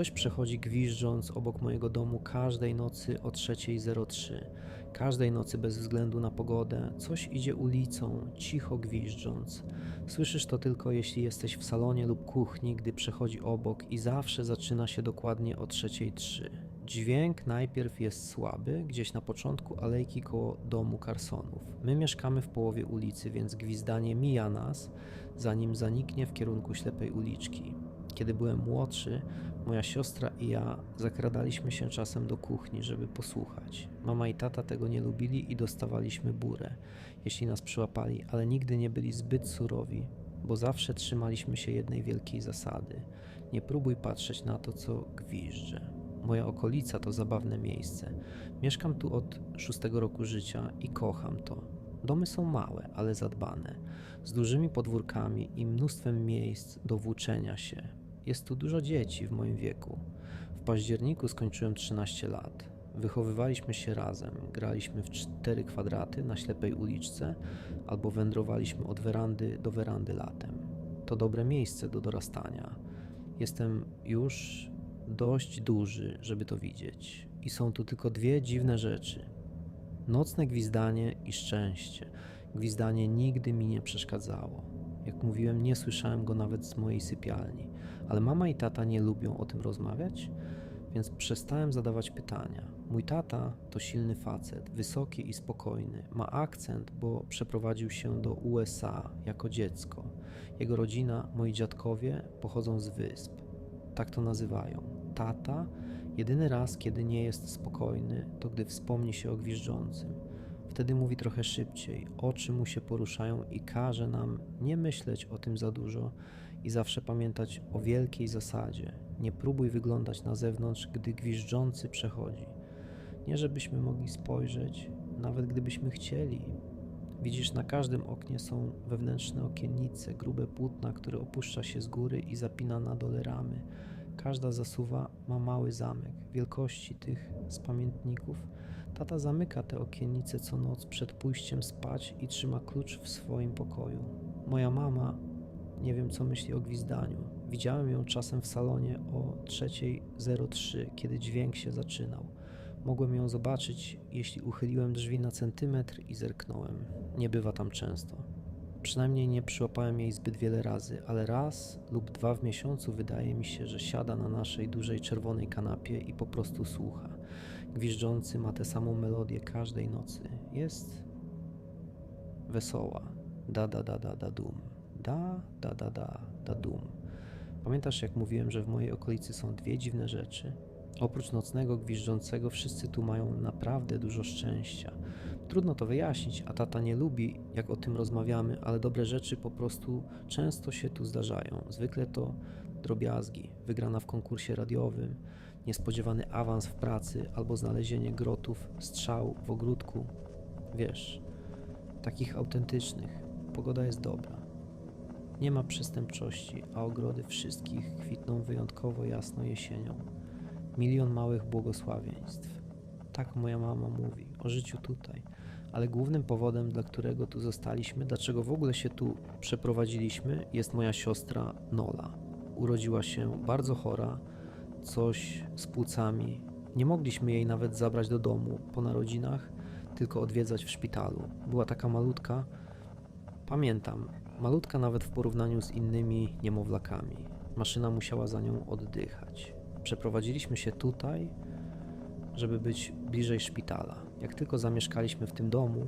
Coś przechodzi gwiżdżąc obok mojego domu każdej nocy o 3.03. Każdej nocy bez względu na pogodę, coś idzie ulicą, cicho gwiżdżąc. Słyszysz to tylko jeśli jesteś w salonie lub kuchni, gdy przechodzi obok i zawsze zaczyna się dokładnie o 3.03. Dźwięk najpierw jest słaby, gdzieś na początku alejki koło domu Carsonów. My mieszkamy w połowie ulicy, więc gwizdanie mija nas, zanim zaniknie w kierunku ślepej uliczki. Kiedy byłem młodszy, moja siostra i ja zakradaliśmy się czasem do kuchni, żeby posłuchać. Mama i tata tego nie lubili i dostawaliśmy burę, jeśli nas przyłapali, ale nigdy nie byli zbyt surowi, bo zawsze trzymaliśmy się jednej wielkiej zasady: nie próbuj patrzeć na to, co gwiżdże. Moja okolica to zabawne miejsce. Mieszkam tu od szóstego roku życia i kocham to. Domy są małe, ale zadbane, z dużymi podwórkami i mnóstwem miejsc do włóczenia się. Jest tu dużo dzieci w moim wieku. W październiku skończyłem 13 lat. Wychowywaliśmy się razem, graliśmy w cztery kwadraty na ślepej uliczce albo wędrowaliśmy od werandy do werandy latem. To dobre miejsce do dorastania. Jestem już dość duży, żeby to widzieć. I są tu tylko dwie dziwne rzeczy: nocne gwizdanie i szczęście. Gwizdanie nigdy mi nie przeszkadzało. Jak mówiłem, nie słyszałem go nawet z mojej sypialni, ale mama i tata nie lubią o tym rozmawiać, więc przestałem zadawać pytania. Mój tata to silny facet, wysoki i spokojny. Ma akcent, bo przeprowadził się do USA jako dziecko. Jego rodzina, moi dziadkowie, pochodzą z wysp. Tak to nazywają. Tata, jedyny raz, kiedy nie jest spokojny, to gdy wspomni się o gwiżdżącym. Wtedy mówi trochę szybciej, oczy mu się poruszają i każe nam nie myśleć o tym za dużo i zawsze pamiętać o wielkiej zasadzie. Nie próbuj wyglądać na zewnątrz, gdy gwiżdżący przechodzi. Nie żebyśmy mogli spojrzeć, nawet gdybyśmy chcieli. Widzisz, na każdym oknie są wewnętrzne okiennice, grube płótna, które opuszcza się z góry i zapina na dole ramy. Każda zasuwa ma mały zamek, wielkości tych z pamiętników. Tata zamyka te okiennice co noc przed pójściem spać i trzyma klucz w swoim pokoju. Moja mama, nie wiem co myśli o gwizdaniu. Widziałem ją czasem w salonie o 3.03, kiedy dźwięk się zaczynał. Mogłem ją zobaczyć, jeśli uchyliłem drzwi na centymetr i zerknąłem. Nie bywa tam często. Przynajmniej nie przyłapałem jej zbyt wiele razy, ale raz lub dwa w miesiącu wydaje mi się, że siada na naszej dużej czerwonej kanapie i po prostu słucha. Gwiżdżący ma tę samą melodię każdej nocy. Jest wesoła. Da da da da da dum. Da da da da da dum. Pamiętasz jak mówiłem, że w mojej okolicy są dwie dziwne rzeczy? Oprócz nocnego gwiżdżącego wszyscy tu mają naprawdę dużo szczęścia. Trudno to wyjaśnić, a tata nie lubi, jak o tym rozmawiamy, ale dobre rzeczy po prostu często się tu zdarzają. Zwykle to drobiazgi, wygrana w konkursie radiowym, niespodziewany awans w pracy albo znalezienie grotów, strzał w ogródku. Wiesz, takich autentycznych. Pogoda jest dobra. Nie ma przestępczości, a ogrody wszystkich kwitną wyjątkowo jasno jesienią. Milion małych błogosławieństw. Tak moja mama mówi o życiu tutaj. Ale głównym powodem, dla którego tu zostaliśmy, dlaczego w ogóle się tu przeprowadziliśmy, jest moja siostra Nola. Urodziła się bardzo chora, coś z płucami. Nie mogliśmy jej nawet zabrać do domu po narodzinach, tylko odwiedzać w szpitalu. Była taka malutka, pamiętam, malutka nawet w porównaniu z innymi niemowlakami. Maszyna musiała za nią oddychać. Przeprowadziliśmy się tutaj, żeby być bliżej szpitala. Jak tylko zamieszkaliśmy w tym domu,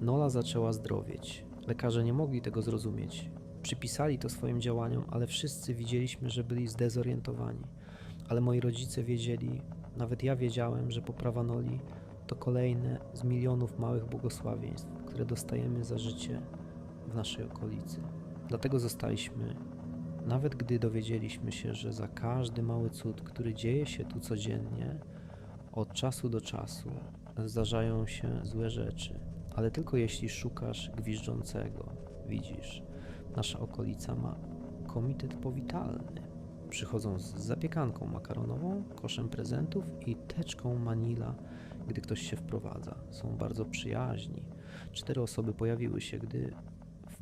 Nola zaczęła zdrowieć. Lekarze nie mogli tego zrozumieć. Przypisali to swoim działaniom, ale wszyscy widzieliśmy, że byli zdezorientowani. Ale moi rodzice wiedzieli, nawet ja wiedziałem, że poprawa Noli to kolejne z milionów małych błogosławieństw, które dostajemy za życie naszej okolicy. Dlatego zostaliśmy nawet gdy dowiedzieliśmy się, że za każdy mały cud, który dzieje się tu codziennie, od czasu do czasu zdarzają się złe rzeczy, ale tylko jeśli szukasz gwiżdżącego. Widzisz, nasza okolica ma komitet powitalny. Przychodzą z zapiekanką makaronową, koszem prezentów i teczką Manila, gdy ktoś się wprowadza. Są bardzo przyjaźni. Cztery osoby pojawiły się, gdy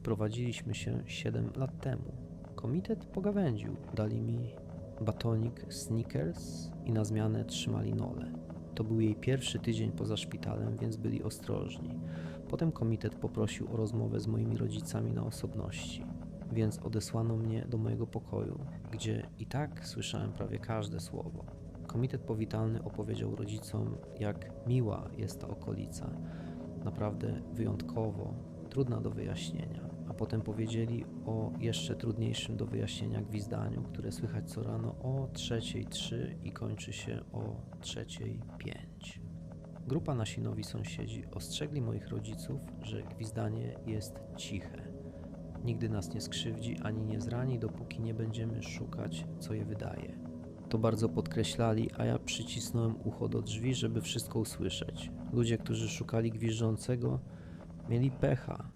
wprowadziliśmy się 7 lat temu. Komitet pogawędził, dali mi batonik Snickers i na zmianę trzymali Nolę. To był jej pierwszy tydzień poza szpitalem, więc byli ostrożni. Potem komitet poprosił o rozmowę z moimi rodzicami na osobności, więc odesłano mnie do mojego pokoju, gdzie i tak słyszałem prawie każde słowo. Komitet powitalny opowiedział rodzicom, jak miła jest ta okolica, naprawdę wyjątkowo trudna do wyjaśnienia. Potem powiedzieli o jeszcze trudniejszym do wyjaśnienia gwizdaniu, które słychać co rano o 3.03 i kończy się o 3.05. Grupa nasi nowi sąsiedzi ostrzegli moich rodziców, że gwizdanie jest ciche. Nigdy nas nie skrzywdzi ani nie zrani, dopóki nie będziemy szukać, co je wydaje. To bardzo podkreślali, a ja przycisnąłem ucho do drzwi, żeby wszystko usłyszeć. Ludzie, którzy szukali gwizdzącego, mieli pecha,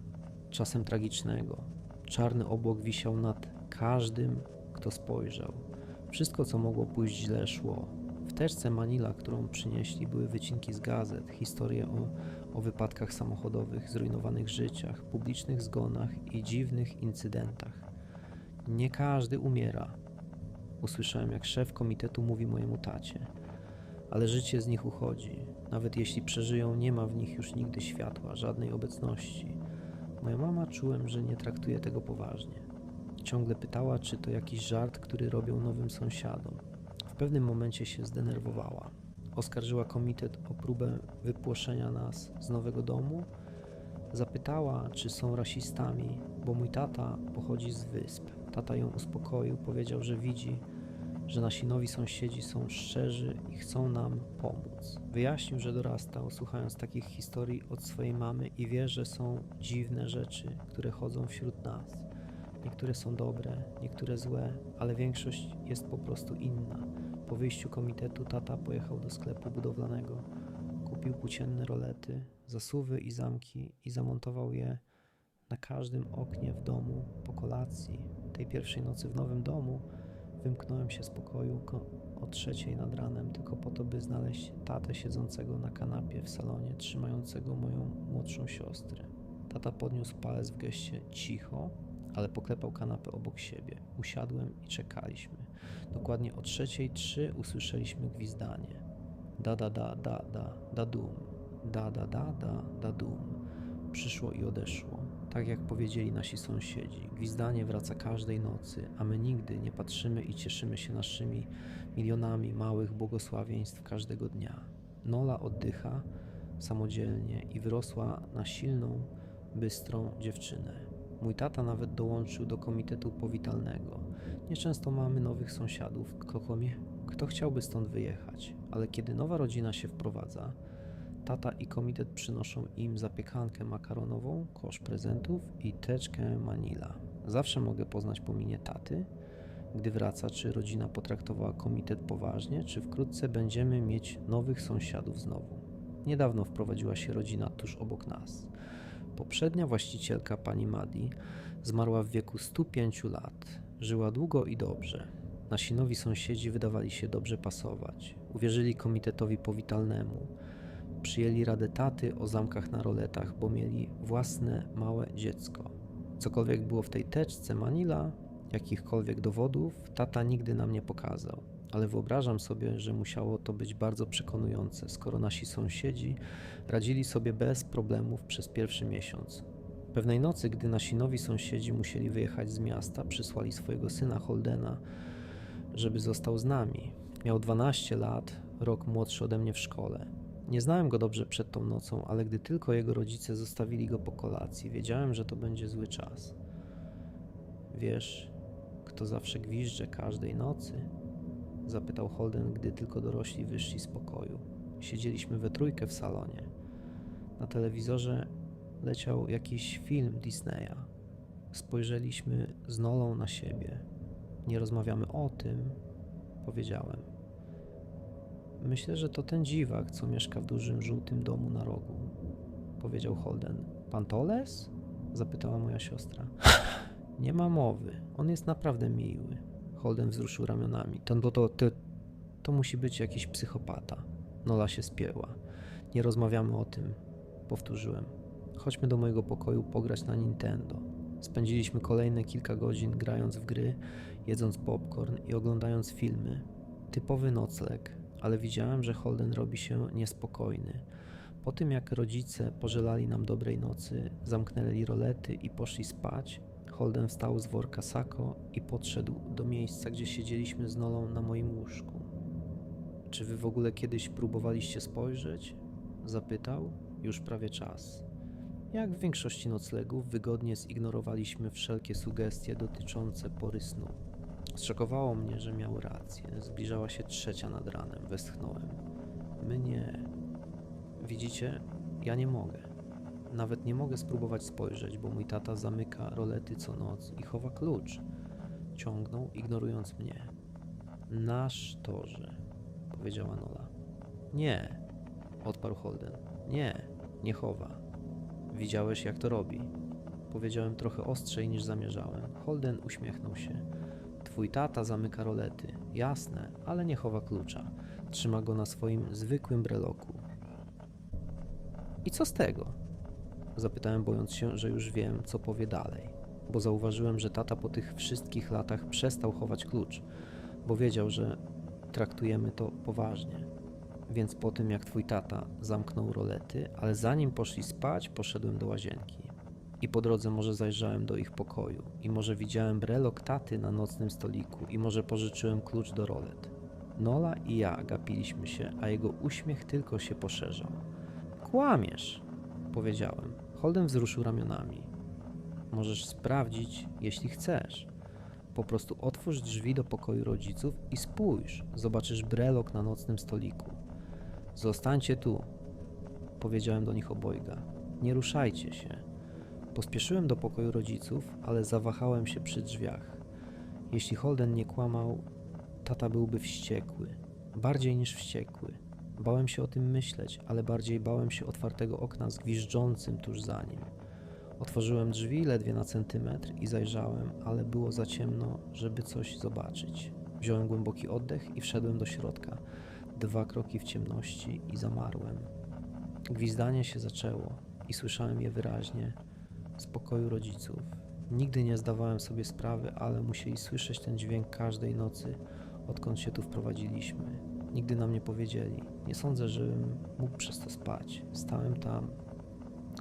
czasem tragicznego. Czarny obłok wisiał nad każdym, kto spojrzał. Wszystko, co mogło pójść źle, szło. W teczce Manila, którą przynieśli, były wycinki z gazet, historie o, o wypadkach samochodowych, zrujnowanych życiach, publicznych zgonach i dziwnych incydentach. Nie każdy umiera. Usłyszałem, jak szef komitetu mówi mojemu tacie. Ale życie z nich uchodzi. Nawet jeśli przeżyją, nie ma w nich już nigdy światła, żadnej obecności. Moja mama czułem, że nie traktuje tego poważnie. Ciągle pytała, czy to jakiś żart, który robią nowym sąsiadom. W pewnym momencie się zdenerwowała. Oskarżyła komitet o próbę wypłoszenia nas z nowego domu. Zapytała, czy są rasistami, bo mój tata pochodzi z wysp. Tata ją uspokoił, powiedział, że widzi, że nasi nowi sąsiedzi są szczerzy i chcą nam pomóc. Wyjaśnił, że dorastał słuchając takich historii od swojej mamy i wie, że są dziwne rzeczy, które chodzą wśród nas. Niektóre są dobre, niektóre złe, ale większość jest po prostu inna. Po wyjściu komitetu tata pojechał do sklepu budowlanego, kupił płócienne rolety, zasuwy i zamki i zamontował je na każdym oknie w domu po kolacji. Tej pierwszej nocy w nowym domu Wymknąłem się z pokoju o trzeciej nad ranem, tylko po to, by znaleźć tatę siedzącego na kanapie w salonie, trzymającego moją młodszą siostrę. Tata podniósł palec w geście cicho, ale poklepał kanapę obok siebie. Usiadłem i czekaliśmy. Dokładnie o trzeciej trzy usłyszeliśmy gwizdanie. Da da da da da da dum. Da da da da da dum. Przyszło i odeszło. Tak jak powiedzieli nasi sąsiedzi, gwizdanie wraca każdej nocy, a my nigdy nie patrzymy i cieszymy się naszymi milionami małych błogosławieństw każdego dnia. Nola oddycha samodzielnie i wyrosła na silną, bystrą dziewczynę. Mój tata nawet dołączył do komitetu powitalnego. Nieczęsto mamy nowych sąsiadów, kto, kto chciałby stąd wyjechać, ale kiedy nowa rodzina się wprowadza, Tata i komitet przynoszą im zapiekankę makaronową, kosz prezentów i teczkę Manila. Zawsze mogę poznać po minie taty, gdy wraca, czy rodzina potraktowała komitet poważnie, czy wkrótce będziemy mieć nowych sąsiadów znowu. Niedawno wprowadziła się rodzina tuż obok nas. Poprzednia właścicielka, pani Madi, zmarła w wieku 105 lat. Żyła długo i dobrze. Nasi nowi sąsiedzi wydawali się dobrze pasować. Uwierzyli komitetowi powitalnemu przyjęli radę taty o zamkach na roletach, bo mieli własne małe dziecko. Cokolwiek było w tej teczce Manila, jakichkolwiek dowodów, tata nigdy nam nie pokazał. Ale wyobrażam sobie, że musiało to być bardzo przekonujące, skoro nasi sąsiedzi radzili sobie bez problemów przez pierwszy miesiąc. Pewnej nocy, gdy nasi nowi sąsiedzi musieli wyjechać z miasta, przysłali swojego syna Holdena, żeby został z nami. Miał 12 lat, rok młodszy ode mnie w szkole. Nie znałem go dobrze przed tą nocą, ale gdy tylko jego rodzice zostawili go po kolacji, wiedziałem, że to będzie zły czas. Wiesz, kto zawsze gwizdże każdej nocy? Zapytał Holden, gdy tylko dorośli wyszli z pokoju. Siedzieliśmy we trójkę w salonie. Na telewizorze leciał jakiś film Disneya. Spojrzeliśmy z Nolą na siebie. Nie rozmawiamy o tym, powiedziałem. Myślę, że to ten dziwak, co mieszka w dużym żółtym domu na rogu, powiedział Holden. Pan Toles? zapytała moja siostra. Nie ma mowy. On jest naprawdę miły. Holden wzruszył ramionami. To, to, to, to, to musi być jakiś psychopata. Nola się spięła. Nie rozmawiamy o tym, powtórzyłem. Chodźmy do mojego pokoju pograć na Nintendo. Spędziliśmy kolejne kilka godzin grając w gry, jedząc popcorn i oglądając filmy. Typowy nocleg, ale widziałem, że Holden robi się niespokojny. Po tym jak rodzice pożelali nam dobrej nocy, zamknęli rolety i poszli spać, Holden wstał z worka sako i podszedł do miejsca, gdzie siedzieliśmy z Nolą na moim łóżku. Czy wy w ogóle kiedyś próbowaliście spojrzeć? Zapytał. Już prawie czas. Jak w większości noclegów, wygodnie zignorowaliśmy wszelkie sugestie dotyczące pory snu. Zszokowało mnie, że miał rację. Zbliżała się trzecia nad ranem. Westchnąłem. Nie. Widzicie, ja nie mogę. Nawet nie mogę spróbować spojrzeć, bo mój tata zamyka rolety co noc i chowa klucz. Ciągnął, ignorując mnie. Nasz torze, powiedziała Nola. Nie, odparł Holden. Nie, nie chowa. Widziałeś, jak to robi. Powiedziałem trochę ostrzej niż zamierzałem. Holden uśmiechnął się. Twój tata zamyka rolety. Jasne, ale nie chowa klucza. Trzyma go na swoim zwykłym breloku. I co z tego? Zapytałem, bojąc się, że już wiem, co powie dalej. Bo zauważyłem, że tata po tych wszystkich latach przestał chować klucz, bo wiedział, że traktujemy to poważnie. Więc po tym, jak twój tata zamknął rolety, ale zanim poszli spać, poszedłem do łazienki. I po drodze może zajrzałem do ich pokoju, i może widziałem brelok taty na nocnym stoliku, i może pożyczyłem klucz do rolet. Nola i ja gapiliśmy się, a jego uśmiech tylko się poszerzał. Kłamiesz, powiedziałem. Holden wzruszył ramionami. Możesz sprawdzić, jeśli chcesz. Po prostu otwórz drzwi do pokoju rodziców i spójrz. Zobaczysz brelok na nocnym stoliku. Zostańcie tu, powiedziałem do nich obojga. Nie ruszajcie się. Pospieszyłem do pokoju rodziców, ale zawahałem się przy drzwiach. Jeśli Holden nie kłamał, tata byłby wściekły. Bardziej niż wściekły. Bałem się o tym myśleć, ale bardziej bałem się otwartego okna z gwiżdżącym tuż za nim. Otworzyłem drzwi ledwie na centymetr i zajrzałem, ale było za ciemno, żeby coś zobaczyć. Wziąłem głęboki oddech i wszedłem do środka. Dwa kroki w ciemności i zamarłem. Gwizdanie się zaczęło i słyszałem je wyraźnie z pokoju rodziców. Nigdy nie zdawałem sobie sprawy, ale musieli słyszeć ten dźwięk każdej nocy, odkąd się tu wprowadziliśmy. Nigdy nam nie powiedzieli. Nie sądzę, żebym mógł przez to spać. Stałem tam,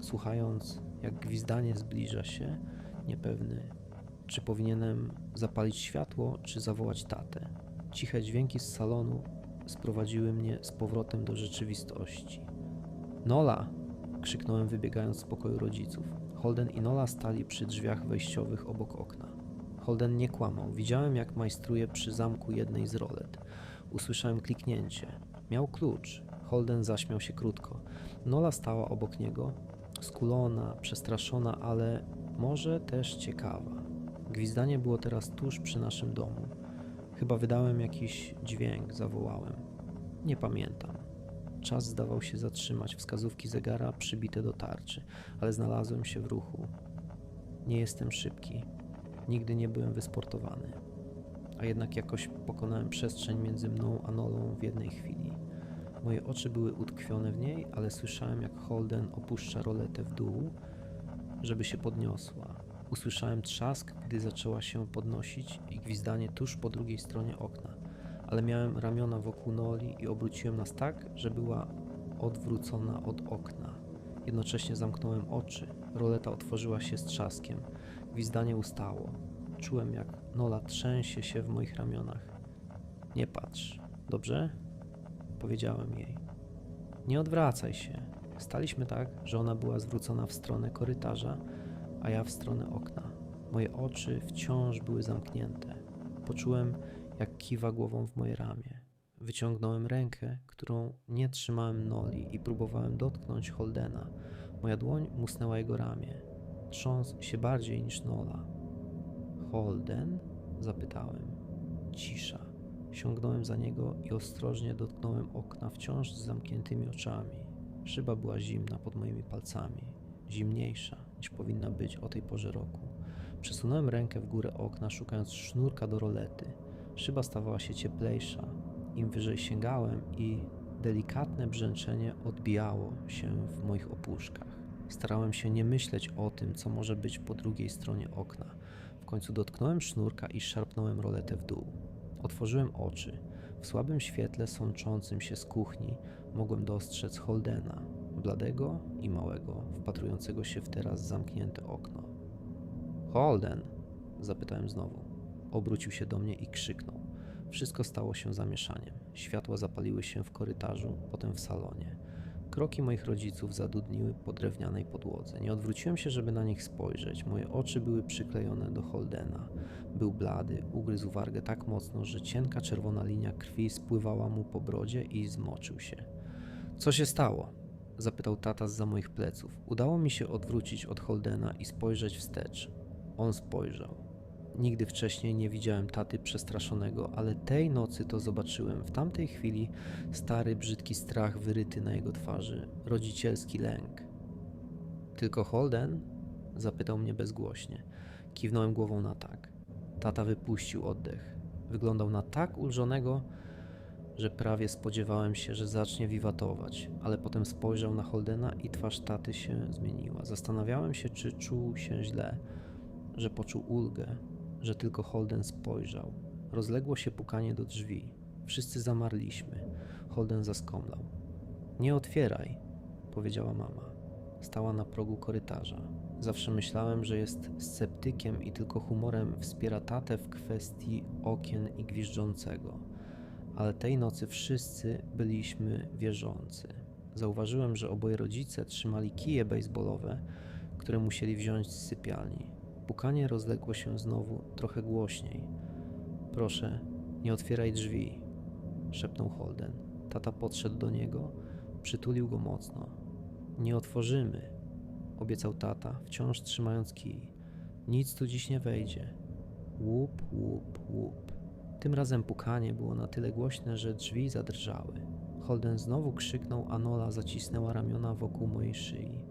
słuchając, jak gwizdanie zbliża się, niepewny, czy powinienem zapalić światło, czy zawołać tatę. Ciche dźwięki z salonu sprowadziły mnie z powrotem do rzeczywistości. Nola! krzyknąłem, wybiegając z pokoju rodziców. Holden i Nola stali przy drzwiach wejściowych obok okna. Holden nie kłamał. Widziałem, jak majstruje przy zamku jednej z rolet. Usłyszałem kliknięcie. Miał klucz. Holden zaśmiał się krótko. Nola stała obok niego, skulona, przestraszona, ale może też ciekawa. Gwizdanie było teraz tuż przy naszym domu. Chyba wydałem jakiś dźwięk, zawołałem. Nie pamiętam. Czas zdawał się zatrzymać, wskazówki zegara przybite do tarczy, ale znalazłem się w ruchu. Nie jestem szybki. Nigdy nie byłem wysportowany. A jednak jakoś pokonałem przestrzeń między mną a Nolą w jednej chwili. Moje oczy były utkwione w niej, ale słyszałem, jak Holden opuszcza roletę w dół, żeby się podniosła. Usłyszałem trzask, gdy zaczęła się podnosić i gwizdanie tuż po drugiej stronie okna, ale miałem ramiona wokół Noli i obróciłem nas tak, że była odwrócona od okna. Jednocześnie zamknąłem oczy. Roleta otworzyła się z trzaskiem. Gwizdanie ustało. Czułem, jak Nola trzęsie się w moich ramionach. Nie patrz, dobrze? Powiedziałem jej. Nie odwracaj się. Staliśmy tak, że ona była zwrócona w stronę korytarza, a ja w stronę okna. Moje oczy wciąż były zamknięte. Poczułem, jak kiwa głową w moje ramię. Wyciągnąłem rękę, którą nie trzymałem Noli i próbowałem dotknąć Holdena. Moja dłoń musnęła jego ramię. Trząsł się bardziej niż Nola. Holden? Zapytałem. Cisza. Sięgnąłem za niego i ostrożnie dotknąłem okna wciąż z zamkniętymi oczami. Szyba była zimna pod moimi palcami, zimniejsza niż powinna być o tej porze roku. Przesunąłem rękę w górę okna, szukając sznurka do rolety. Szyba stawała się cieplejsza. Im wyżej sięgałem i delikatne brzęczenie odbijało się w moich opuszkach. Starałem się nie myśleć o tym, co może być po drugiej stronie okna. W końcu dotknąłem sznurka i szarpnąłem roletę w dół. Otworzyłem oczy. W słabym świetle sączącym się z kuchni mogłem dostrzec Holdena, bladego i małego, wpatrującego się w teraz zamknięte okno. Holden! zapytałem znowu. Obrócił się do mnie i krzyknął. Wszystko stało się zamieszaniem. Światła zapaliły się w korytarzu, potem w salonie. Kroki moich rodziców zadudniły po drewnianej podłodze. Nie odwróciłem się, żeby na nich spojrzeć. Moje oczy były przyklejone do Holdena. Był blady, ugryzł wargę tak mocno, że cienka czerwona linia krwi spływała mu po brodzie i zmoczył się. Co się stało? zapytał tata za moich pleców. Udało mi się odwrócić od Holdena i spojrzeć wstecz. On spojrzał. Nigdy wcześniej nie widziałem taty przestraszonego, ale tej nocy to zobaczyłem. W tamtej chwili stary, brzydki strach wyryty na jego twarzy, rodzicielski lęk. Tylko Holden? zapytał mnie bezgłośnie. Kiwnąłem głową na tak. Tata wypuścił oddech. Wyglądał na tak ulżonego, że prawie spodziewałem się, że zacznie wiwatować, ale potem spojrzał na Holdena i twarz taty się zmieniła. Zastanawiałem się, czy czuł się źle, że poczuł ulgę, że tylko Holden spojrzał. Rozległo się pukanie do drzwi. Wszyscy zamarliśmy. Holden zaskomlał. Nie otwieraj, powiedziała mama. Stała na progu korytarza. Zawsze myślałem, że jest sceptykiem i tylko humorem wspiera tatę w kwestii okien i gwiżdżącego. Ale tej nocy wszyscy byliśmy wierzący. Zauważyłem, że oboje rodzice trzymali kije baseballowe, które musieli wziąć z sypialni. Pukanie rozległo się znowu trochę głośniej. Proszę, nie otwieraj drzwi, szepnął Holden. Tata podszedł do niego, przytulił go mocno. Nie otworzymy, obiecał tata, wciąż trzymając kij. Nic tu dziś nie wejdzie. Łup, łup, łup. Tym razem pukanie było na tyle głośne, że drzwi zadrżały. Holden znowu krzyknął, a Nola zacisnęła ramiona wokół mojej szyi.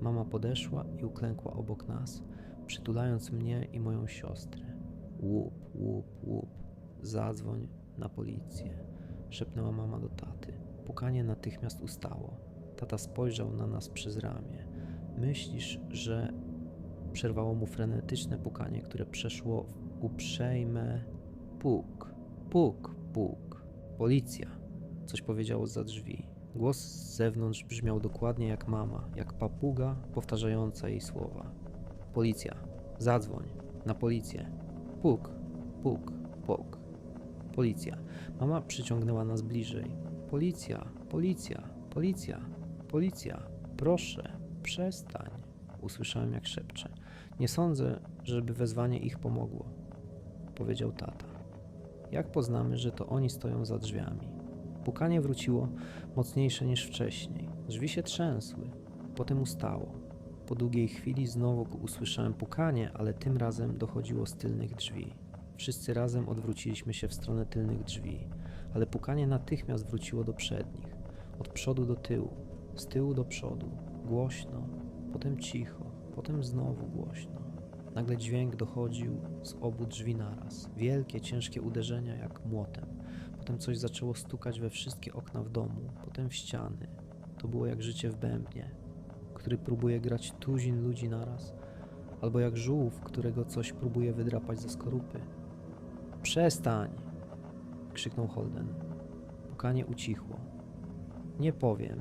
Mama podeszła i uklękła obok nas przytulając mnie i moją siostrę. Łup, łup, łup, zadzwoń na policję, szepnęła mama do taty. Pukanie natychmiast ustało. Tata spojrzał na nas przez ramię. Myślisz, że przerwało mu frenetyczne pukanie, które przeszło w uprzejme puk, puk, puk. Policja, coś powiedziało za drzwi. Głos z zewnątrz brzmiał dokładnie jak mama, jak papuga powtarzająca jej słowa. Policja. Zadzwoń. Na policję. Puk, puk, puk. Policja. Mama przyciągnęła nas bliżej. Policja, policja, policja, policja. Proszę, przestań. Usłyszałem jak szepcze. Nie sądzę, żeby wezwanie ich pomogło, powiedział tata. Jak poznamy, że to oni stoją za drzwiami? Pukanie wróciło mocniejsze niż wcześniej. Drzwi się trzęsły, potem ustało. Po długiej chwili znowu usłyszałem pukanie, ale tym razem dochodziło z tylnych drzwi. Wszyscy razem odwróciliśmy się w stronę tylnych drzwi, ale pukanie natychmiast wróciło do przednich. Od przodu do tyłu, z tyłu do przodu, głośno, potem cicho, potem znowu głośno. Nagle dźwięk dochodził z obu drzwi naraz. Wielkie, ciężkie uderzenia jak młotem. Potem coś zaczęło stukać we wszystkie okna w domu, potem w ściany. To było jak życie w bębnie który próbuje grać tuzin ludzi naraz, albo jak żółw, którego coś próbuje wydrapać ze skorupy. Przestań! krzyknął Holden. Pukanie ucichło. Nie powiem,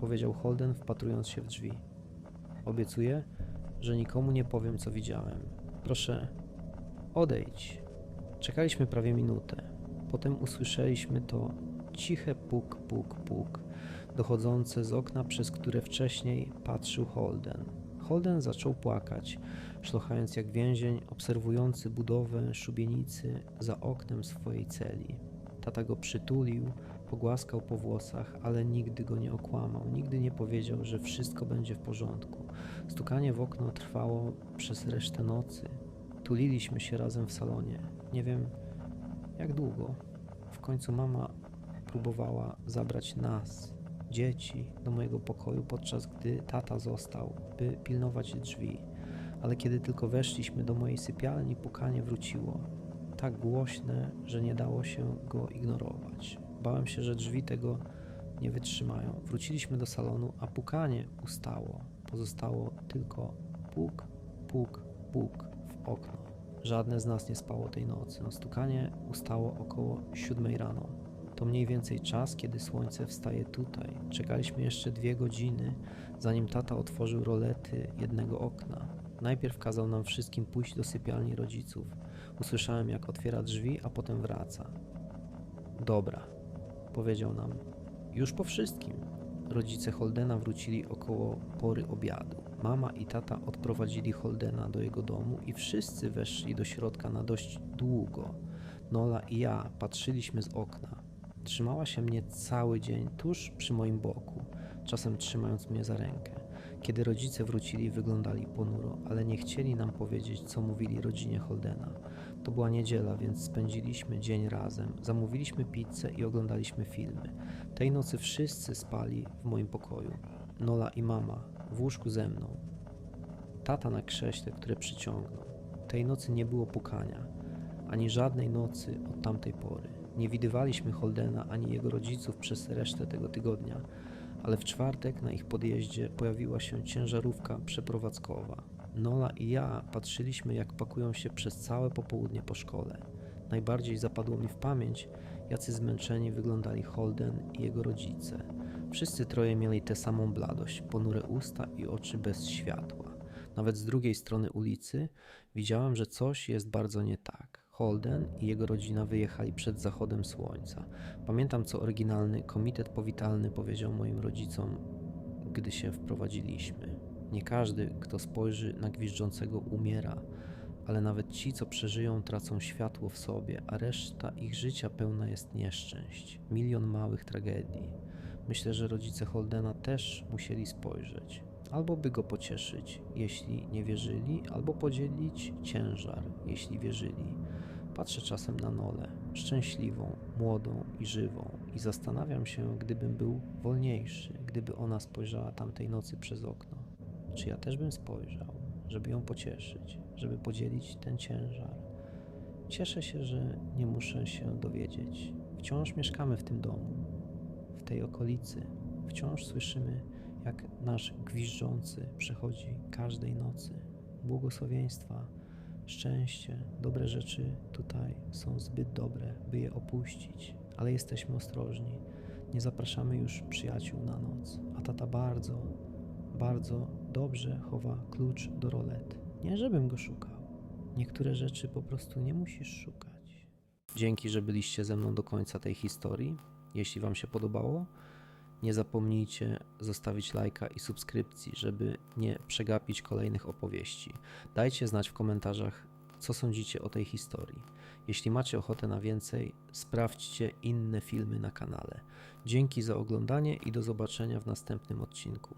powiedział Holden, wpatrując się w drzwi. Obiecuję, że nikomu nie powiem, co widziałem. Proszę, odejdź. Czekaliśmy prawie minutę. Potem usłyszeliśmy to ciche puk, puk, puk dochodzące z okna, przez które wcześniej patrzył Holden. Holden zaczął płakać, szlochając jak więzień obserwujący budowę szubienicy za oknem swojej celi. Tata go przytulił, pogłaskał po włosach, ale nigdy go nie okłamał, nigdy nie powiedział, że wszystko będzie w porządku. Stukanie w okno trwało przez resztę nocy. Tuliliśmy się razem w salonie. Nie wiem jak długo. W końcu mama próbowała zabrać nas, dzieci do mojego pokoju, podczas gdy tata został, by pilnować drzwi. Ale kiedy tylko weszliśmy do mojej sypialni, pukanie wróciło. Tak głośne, że nie dało się go ignorować. Bałem się, że drzwi tego nie wytrzymają. Wróciliśmy do salonu, a pukanie ustało. pozostało tylko puk, puk, puk w okno. Żadne z nas nie spało tej nocy. Stukanie ustało około siódmej rano. To mniej więcej czas, kiedy słońce wstaje tutaj. Czekaliśmy jeszcze dwie godziny, zanim tata otworzył rolety jednego okna. Najpierw kazał nam wszystkim pójść do sypialni rodziców. Usłyszałem, jak otwiera drzwi, a potem wraca. Dobra, powiedział nam. Już po wszystkim. Rodzice Holdena wrócili około pory obiadu. Mama i tata odprowadzili Holdena do jego domu i wszyscy weszli do środka na dość długo. Nola i ja patrzyliśmy z okna. Trzymała się mnie cały dzień tuż przy moim boku, czasem trzymając mnie za rękę. Kiedy rodzice wrócili, wyglądali ponuro, ale nie chcieli nam powiedzieć, co mówili rodzinie Holdena. To była niedziela, więc spędziliśmy dzień razem. Zamówiliśmy pizzę i oglądaliśmy filmy. Tej nocy wszyscy spali w moim pokoju. Nola i mama w łóżku ze mną. Tata na krześle, które przyciągnął. Tej nocy nie było pukania, ani żadnej nocy od tamtej pory. Nie widywaliśmy Holdena ani jego rodziców przez resztę tego tygodnia, ale w czwartek na ich podjeździe pojawiła się ciężarówka przeprowadzkowa. Nola i ja patrzyliśmy, jak pakują się przez całe popołudnie po szkole. Najbardziej zapadło mi w pamięć, jacy zmęczeni wyglądali Holden i jego rodzice. Wszyscy troje mieli tę samą bladość, ponure usta i oczy bez światła. Nawet z drugiej strony ulicy widziałem, że coś jest bardzo nie tak. Holden i jego rodzina wyjechali przed zachodem słońca. Pamiętam, co oryginalny komitet powitalny powiedział moim rodzicom, gdy się wprowadziliśmy. Nie każdy, kto spojrzy na gwizdzącego, umiera, ale nawet ci, co przeżyją, tracą światło w sobie, a reszta ich życia pełna jest nieszczęść, milion małych tragedii. Myślę, że rodzice Holdena też musieli spojrzeć, albo by go pocieszyć, jeśli nie wierzyli, albo podzielić ciężar, jeśli wierzyli. Patrzę czasem na Nolę, szczęśliwą, młodą i żywą, i zastanawiam się, gdybym był wolniejszy, gdyby ona spojrzała tamtej nocy przez okno. Czy ja też bym spojrzał, żeby ją pocieszyć, żeby podzielić ten ciężar? Cieszę się, że nie muszę się dowiedzieć. Wciąż mieszkamy w tym domu, w tej okolicy. Wciąż słyszymy, jak nasz gwizdzący przechodzi każdej nocy. Błogosławieństwa, szczęście, dobre rzeczy tutaj są zbyt dobre, by je opuścić, ale jesteśmy ostrożni. Nie zapraszamy już przyjaciół na noc, a tata bardzo, bardzo dobrze chowa klucz do rolet. Nie żebym go szukał. Niektóre rzeczy po prostu nie musisz szukać. Dzięki, że byliście ze mną do końca tej historii. Jeśli Wam się podobało, nie zapomnijcie zostawić lajka i subskrypcji, żeby nie przegapić kolejnych opowieści. Dajcie znać w komentarzach, co sądzicie o tej historii. Jeśli macie ochotę na więcej, sprawdźcie inne filmy na kanale. Dzięki za oglądanie i do zobaczenia w następnym odcinku.